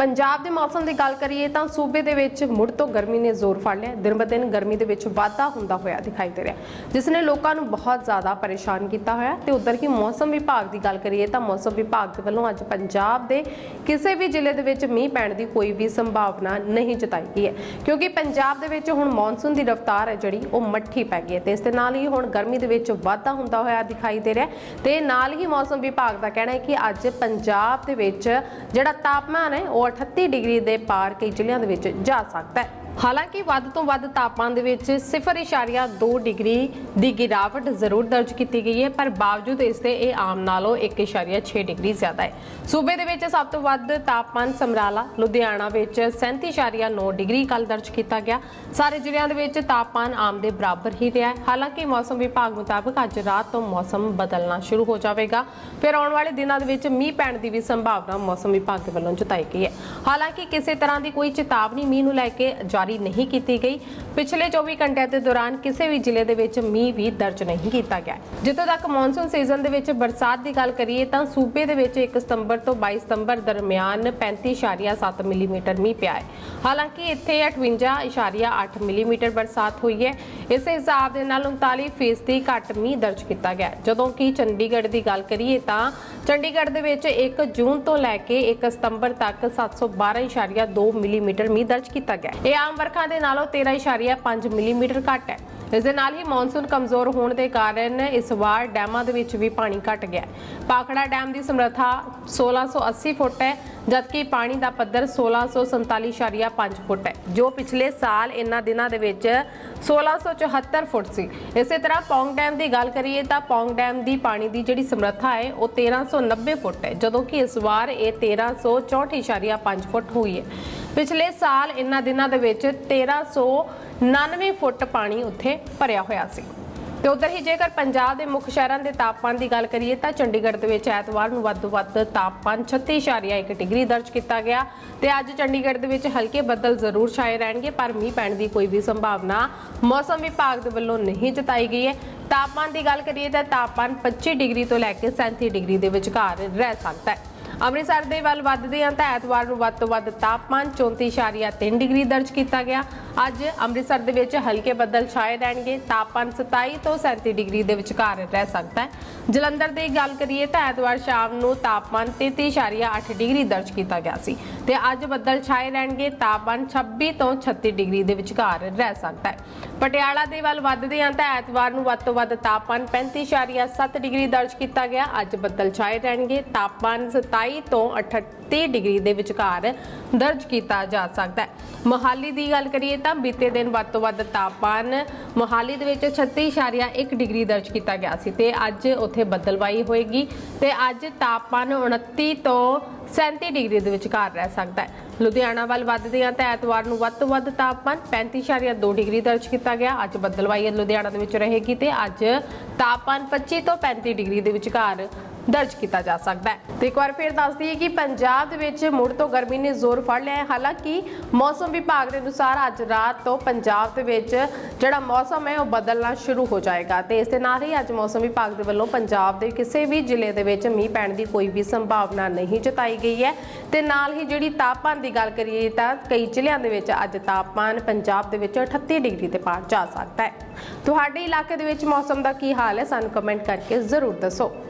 ਪੰਜਾਬ ਦੇ ਮੌਸਮ ਦੀ ਗੱਲ ਕਰੀਏ ਤਾਂ ਸੂਬੇ ਦੇ ਵਿੱਚ ਮੁੜ ਤੋਂ ਗਰਮੀ ਨੇ ਜ਼ੋਰ ਫੜ ਲਿਆ। ਦਿਨ ਬ ਦਿਨ ਗਰਮੀ ਦੇ ਵਿੱਚ ਵਾਧਾ ਹੁੰਦਾ ਹੋਇਆ ਦਿਖਾਈ ਦੇ ਰਿਹਾ। ਜਿਸ ਨੇ ਲੋਕਾਂ ਨੂੰ ਬਹੁਤ ਜ਼ਿਆਦਾ ਪਰੇਸ਼ਾਨ ਕੀਤਾ ਹੋਇਆ। ਤੇ ਉਧਰ ਹੀ ਮੌਸਮ ਵਿਭਾਗ ਦੀ ਗੱਲ ਕਰੀਏ ਤਾਂ ਮੌਸਮ ਵਿਭਾਗ ਦੇ ਵੱਲੋਂ ਅੱਜ ਪੰਜਾਬ ਦੇ ਕਿਸੇ ਵੀ ਜ਼ਿਲ੍ਹੇ ਦੇ ਵਿੱਚ ਮੀਂਹ ਪੈਣ ਦੀ ਕੋਈ ਵੀ ਸੰਭਾਵਨਾ ਨਹੀਂ ਜਤਾਈ ਗਈ ਹੈ। ਕਿਉਂਕਿ ਪੰਜਾਬ ਦੇ ਵਿੱਚ ਹੁਣ ਮੌਨਸੂਨ ਦੀ ਰਫ਼ਤਾਰ ਹੈ ਜਿਹੜੀ, ਉਹ ਮੱਠੀ ਪੈ ਗਈ ਹੈ ਤੇ ਇਸ ਦੇ ਨਾਲ ਹੀ ਹੁਣ ਗਰਮੀ ਦੇ ਵਿੱਚ ਵਾਧਾ ਹੁੰਦਾ ਹੋਇਆ ਦਿਖਾਈ ਦੇ ਰਿਹਾ। ਹੈ ਤੇ ਨਾਲ ਹੀ ਮੌਸਮ ਵਿਭਾਗ ਦਾ ਕਹਿਣਾ ਹੈ ਕਿ ਅੱਜ ਪੰਜਾਬ ਦੇ ਵਿੱਚ ਜਿਹੜਾ ਤਾਪਮਾਨ ਹੈ, ਉਹ 38 ਡਿਗਰੀ ਦੇ ਪਾਰ ਕਈ ਜ਼ਿਲ੍ਹਿਆਂ ਦੇ ਵਿੱਚ ਜਾ ਸਕਦਾ ਹੈ। ਹਾਲਾਂਕਿ ਵੱਧ ਤੋਂ ਵੱਧ ਤਾਪਮਾਨ ਦੇ ਵਿੱਚ 0.2 ਡਿਗਰੀ ਦੀ ਗਿਰਾਵਟ ਜ਼ਰੂਰ ਦਰਜ ਕੀਤੀ ਗਈ ਹੈ, ਪਰ ਬਾਵਜੂਦ ਇਸ ਦੇ ਇਹ ਆਮ ਨਾਲੋਂ 1.6 ਡਿਗਰੀ ਜ਼ਿਆਦਾ ਹੈ। ਸੂਬੇ ਦੇ ਵਿੱਚ ਸਭ ਤੋਂ ਵੱਧ ਤਾਪਮਾਨ ਸਮਰਾਲਾ, ਲੁਧਿਆਣਾ ਵਿੱਚ 37.9 ਡਿਗਰੀ ਕੱਲ ਦਰਜ ਕੀਤਾ ਗਿਆ। ਸਾਰੇ ਜ਼ਿਲ੍ਹਿਆਂ ਦੇ ਵਿੱਚ ਤਾਪਮਾਨ ਆਮ ਦੇ ਬਰਾਬਰ ਹੀ ਰਿਹਾ ਹੈ। ਹਾਲਾਂਕਿ ਮੌਸਮ ਵਿਭਾਗ ਮੁਤਾਬਕ ਅੱਜ ਰਾਤ ਤੋਂ ਮੌਸਮ ਬਦਲਣਾ ਸ਼ੁਰੂ ਹੋ ਜਾਵੇਗਾ। ਫਿਰ ਆਉਣ ਵਾਲੇ ਦਿਨਾਂ ਦੇ ਵਿੱਚ ਮੀਂਹ ਪੈਣ ਦੀ ਵੀ ਸੰਭਾਵਨਾ ਮੌਸਮ ਵਿਭਾਗ ਦੇ ਵੱਲੋਂ ਜਤਾਈ ਗਈ ਹੈ। ਹਾਲਾਂਕਿ ਕਿਸੇ ਤਰ੍ਹਾਂ ਦੀ ਕੋਈ ਚੇਤਾਵਨੀ ਮੀਂਹ ਨੂੰ ਲੈ ਕੇ ਜਾਰੀ ਨਹੀਂ ਕੀਤੀ ਗਈ। ਪਿਛਲੇ 24 ਘੰਟਿਆਂ ਦੇ ਦੌਰਾਨ ਕਿਸੇ ਵੀ ਜ਼ਿਲ੍ਹੇ ਦੇ ਵਿੱਚ ਮੀਂਹ ਵੀ ਦਰਜ ਨਹੀਂ ਕੀਤਾ ਗਿਆ। ਜਿੱਥੋਂ ਤੱਕ ਮੌਨਸੂਨ ਸੀਜ਼ਨ ਦੇ ਵਿੱਚ ਬਰਸਾਤ ਦੀ ਗੱਲ ਕਰੀਏ ਤਾਂ ਸੂਬੇ ਦੇ ਵਿੱਚ 1 ਸਤੰਬਰ ਤੋਂ 22 ਸਤੰਬਰ ਦਰਮਿਆਨ 35.7 ਮਿਲੀਮੀਟਰ ਮੀਂਹ ਪਿਆ ਹੈ। ਹਾਲਾਂਕਿ ਇੱਥੇ 58.8 ਮਿਲੀਮੀਟਰ ਬਰਸਾਤ ਹੋਈ ਹੈ। ਇਸ ਹਿਸਾਬ ਦੇ ਨਾਲ 39 ਫੀਸਦੀ ਘੱਟ ਮੀਂਹ ਦਰਜ ਕੀਤਾ ਗਿਆ ਜਦੋਂ ਕਿ ਚੰਡੀਗੜ੍ਹ ਦੀ ਗੱਲ ਕਰੀਏ ਤਾਂ ਚੰਡੀਗੜ੍ਹ ਦੇ ਵਿੱਚ 1 ਜੂਨ ਤੋਂ ਲੈ ਕੇ 1 ਸਤੰਬਰ ਤੱਕ 712.2 ਮਿਲੀਮੀਟਰ ਮੀਂਹ ਦਰਜ ਕੀਤਾ ਗਿਆ ਇਹ ਆਮ ਵਰਖਾ ਦੇ ਨਾਲੋਂ 13.5 ਮਿਲੀਮੀਟਰ ਘੱਟ ਹੈ। ਇਸ ਦੇ ਨਾਲ ਹੀ ਮੌਨਸੂਨ ਕਮਜ਼ੋਰ ਹੋਣ ਦੇ ਕਾਰਨ ਇਸ ਵਾਰ ਡੈਮਾਂ ਦੇ ਵਿੱਚ ਵੀ ਪਾਣੀ ਘਟ ਗਿਆ ਪਾਖੜਾ ਡੈਮ ਦੀ ਸਮਰੱਥਾ 1680 ਫੁੱਟ ਹੈ, ਜਦਕਿ ਪਾਣੀ ਦਾ ਪੱਧਰ 1647.5 ਫੁੱਟ ਹੈ, ਜੋ ਪਿਛਲੇ ਸਾਲ ਇਹਨਾਂ ਦਿਨਾਂ ਦੇ ਵਿੱਚ 1674 ਫੁੱਟ ਸੀ। ਇਸੇ ਤਰ੍ਹਾਂ ਪੌਂਗ ਡੈਮ ਦੀ ਗੱਲ ਕਰੀਏ ਤਾਂ ਪੌਂਗ ਡੈਮ ਦੀ ਪਾਣੀ ਦੀ ਜਿਹੜੀ ਸਮਰੱਥਾ ਹੈ, ਉਹ 1390 ਫੁੱਟ ਹੈ, ਜਦੋਂ ਕਿ ਇਸ ਵਾਰ ਇਹ 1364.5 ਫੁੱਟ ਹੋਈ ਹੈ। ਪਿਛਲੇ ਸਾਲ ਇਹਨਾਂ ਦਿਨਾਂ ਦੇ ਵਿੱਚ 1399 ਫੁੱਟ ਪਾਣੀ ਉੱਥੇ ਭਰਿਆ ਹੋਇਆ ਸੀ। ਤੇ ਉਧਰ ਹੀ ਜੇਕਰ ਪੰਜਾਬ ਦੇ ਮੁੱਖ ਸ਼ਹਿਰਾਂ ਦੇ ਤਾਪਮਾਨ ਦੀ ਗੱਲ ਕਰੀਏ ਤਾਂ ਚੰਡੀਗੜ੍ਹ ਦੇ ਵਿੱਚ ਐਤਵਾਰ ਨੂੰ ਵੱਧ ਤੋਂ ਵੱਧ ਤਾਪਮਾਨ 36.1 ਡਿਗਰੀ ਦਰਜ ਕੀਤਾ ਗਿਆ ਤੇ ਅੱਜ ਚੰਡੀਗੜ੍ਹ ਦੇ ਵਿੱਚ ਹਲਕੇ ਬੱਦਲ ਜ਼ਰੂਰ ਛਾਏ ਰਹਿਣਗੇ, ਪਰ ਮੀਂਹ ਪੈਣ ਦੀ ਕੋਈ ਵੀ ਸੰਭਾਵਨਾ ਮੌਸਮ ਵਿਭਾਗ ਦੇ ਵੱਲੋਂ ਨਹੀਂ ਜਤਾਈ ਗਈ ਹੈ। ਤਾਪਮਾਨ ਦੀ ਗੱਲ ਕਰੀਏ ਤਾਂ ਤਾਪਮਾਨ 25 ਡਿਗਰੀ ਤੋਂ ਲੈ ਕੇ 37 ਡਿਗਰੀ ਦੇ ਵਿਚਕਾਰ ਰਹਿ ਸਕਦਾ ਹੈ। ਅੰਮ੍ਰਿਤਸਰ ਦੇ ਵੱਲ ਵੱਧਦੇ ਹਾਂ ਤਾਂ ਐਤਵਾਰ ਨੂੰ ਵੱਧ ਤੋਂ ਵੱਧ ਤਾਪਮਾਨ 34.3 ਡਿਗਰੀ ਦਰਜ ਕੀਤਾ ਗਿਆ। ਅੱਜ ਅੰਮ੍ਰਿਤਸਰ ਦੇ ਵਿੱਚ ਹਲਕੇ ਬੱਦਲ ਛਾਏ ਰਹਿਣਗੇ। ਤਾਪਮਾਨ 27 ਤੋਂ 37 ਡਿਗਰੀ ਦੇ ਵਿਚਕਾਰ ਰਹਿ ਸਕਦਾ ਹੈ। ਜਲੰਧਰ ਦੀ ਗੱਲ ਕਰੀਏ ਤਾਂ ਐਤਵਾਰ ਸ਼ਾਮ ਨੂੰ ਤਾਪਮਾਨ 33.8 ਡਿਗਰੀ ਦਰਜ ਕੀਤਾ ਗਿਆ ਸੀ ਤੇ ਅੱਜ ਬੱਦਲ ਛਾਏ ਰਹਿਣਗੇ। ਤਾਪਮਾਨ 26 ਤੋਂ 36 ਡਿਗਰੀ ਦੇ ਵਿਚਕਾਰ ਰਹਿ ਸਕਦਾ ਹੈ। ਪਟਿਆਲਾ ਦੇ ਵੱਲ ਵੱਧਦੇ ਹਾਂ ਤਾਂ ਐਤਵਾਰ ਨੂੰ ਵੱਧ ਤੋਂ ਵੱਧ ਤਾਪਮਾਨ 35.7 ਡਿਗਰੀ ਦਰਜ ਕੀਤਾ ਗਿਆ। ਅੱਜ ਬੱਦਲ ਛਾਏ ਰਹਿਣਗੇ। ਤਾਪਮਾਨ 27 ਤੋਂ 38 ਡਿਗਰੀ ਦੇ ਵਿਚਕਾਰ ਦਰਜ ਕੀਤਾ ਜਾ ਸਕਦਾ ਹੈ। ਮੋਹਾਲੀ ਦੀ ਗੱਲ ਕਰੀਏ ਤਾਂ ਬੀਤੇ ਦਿਨ ਵੱਧ ਤੋਂ ਵੱਧ ਤਾਪਮਾਨ ਮੋਹਾਲੀ ਦੇ ਵਿੱਚ 36.1 ਡਿਗਰੀ ਦਰਜ ਕੀਤਾ ਗਿਆ ਸੀ ਤੇ ਅੱਜ ਉੱਥੇ ਬੱਦਲਵਾਈ ਹੋਏਗੀ ਤੇ ਅੱਜ ਤਾਪਮਾਨ 29 ਤੋਂ 37 ਡਿਗਰੀ ਦੇ ਵਿਚਕਾਰ ਰਹਿ ਸਕਦਾ ਹੈ। ਲੁਧਿਆਣਾ ਵੱਲ ਵੱਧਦੇ ਹਾਂ ਤਾਂ ਐਤਵਾਰ ਨੂੰ ਵੱਧ ਤੋਂ ਵੱਧ ਤਾਪਮਾਨ 35.2 ਡਿਗਰੀ ਦਰਜ ਕੀਤਾ ਗਿਆ। ਅੱਜ ਬੱਦਲਵਾਈ ਲੁਧਿਆਣਾ ਦੇ ਵਿੱਚ ਰਹੇਗੀ ਤੇ ਅੱਜ ਤਾਪਮਾਨ 25 ਤੋਂ 35 ਡਿਗਰੀ ਦੇ ਵਿਚਕਾਰ ਦਰਜ ਕੀਤਾ ਜਾ ਸਕਦਾ ਹੈ। ਤੇ ਇੱਕ ਵਾਰ ਫਿਰ ਦੱਸ ਦਈਏ ਕਿ ਪੰਜਾਬ ਦੇ ਵਿੱਚ ਮੁੜ ਤੋਂ ਗਰਮੀ ਨੇ ਜ਼ੋਰ ਫੜ ਲਿਆ ਹੈ। ਹਾਲਾਂਕਿ ਮੌਸਮ ਵਿਭਾਗ ਦੇ ਅਨੁਸਾਰ ਅੱਜ ਰਾਤ ਤੋਂ ਪੰਜਾਬ ਦੇ ਵਿੱਚ ਜਿਹੜਾ ਮੌਸਮ ਹੈ, ਉਹ ਬਦਲਣਾ ਸ਼ੁਰੂ ਹੋ ਜਾਏਗਾ। ਤੇ ਇਸ ਦੇ ਨਾਲ ਹੀ ਅੱਜ ਮੌਸਮ ਵਿਭਾਗ ਦੇ ਵੱਲੋਂ ਪੰਜਾਬ ਦੇ ਕਿਸੇ ਵੀ ਜ਼ਿਲ੍ਹੇ ਦੇ ਵਿੱਚ ਮੀਂਹ ਪੈਣ ਦੀ ਕੋਈ ਵੀ ਸੰਭਾਵਨਾ ਨਹੀਂ ਜਤਾਈ ਗਈ ਹੈ। ਤੇ ਨਾਲ ਹੀ ਜਿਹੜੀ ਤਾਪਮਾਨ ਦੀ ਗੱਲ ਕਰੀਏ ਤਾਂ ਕਈ ਜ਼ਿਲ੍ਹਿਆਂ ਦੇ ਵਿੱਚ ਅੱਜ ਤਾਪਮਾਨ ਪੰਜਾਬ ਦੇ ਵਿੱਚ 38 ਡਿਗਰੀ ਤੇ ਪਾਰ ਜਾ ਸਕਦਾ ਹੈ। ਤੁਹਾਡੇ ਇਲਾਕੇ ਦੇ ਵਿੱਚ ਮੌਸਮ ਦਾ ਕੀ ਹਾਲ ਹੈ? ਸਾਨੂੰ ਕਮੈਂਟ ਕਰਕੇ ਜ਼ਰੂਰ ਦੱਸੋ।